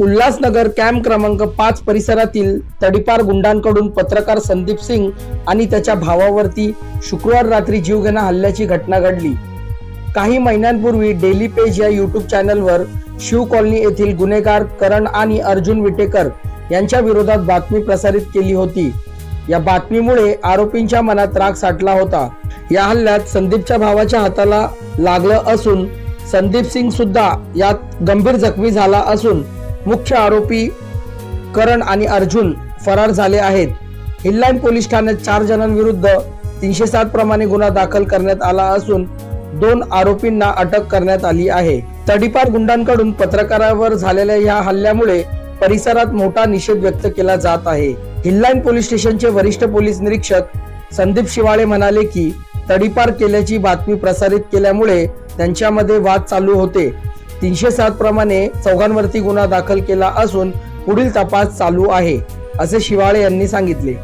Ulhasnagar camp क्रमांक पाच परिसरातील तडीपार गुंडांकडून पत्रकार संदीप सिंग आणि त्याच्या भावावरती शुक्रवार रात्री जीवघेणा हल्ल्याची घटना घडली. काही महिन्यांपूर्वी डेली पेज या युट्यूब चॅनलवर शिव कॉलनी येथील गुन्हेगार करण आणि अर्जुन विटेकर यांच्या विरोधात बातमी प्रसारित केली होती. या बातमीमुळे आरोपींच्या मनात राग साठला होता. या हल्ल्यात संदीपच्या भावाच्या हाताला लागलं असून संदीप सिंग सुद्धा यात गंभीर जखमी झाला असून मुख्य आरोपी करण आणि अर्जुन फरार झाले आहेत. हिल्लाईन पोलीस ठाण्यात चार जणांविरुद्ध तीनशे सात प्रमाणे गुन्हा दाखल करण्यात आला असून दोन आरोपींना अटक करण्यात आली आहे. तडीपार गुंडांकडून पत्रकारावर झालेल्या या हल्ल्यामुळे परिसरात मोठा निषेध व्यक्त केला जात आहे. हिल्लाईन पोलीस स्टेशनचे वरिष्ठ पोलीस निरीक्षक संदीप शिवाळे म्हणाले की तडीपार केल्याची बातमी प्रसारित केल्यामुळे त्यांच्यामध्ये वाद चालू होते. तीनशे सात प्रमाणे चौघांवरती गुन्हा दाखल केला असून पुढील तपास चालू आहे असे शिवाळे यांनी सांगितले.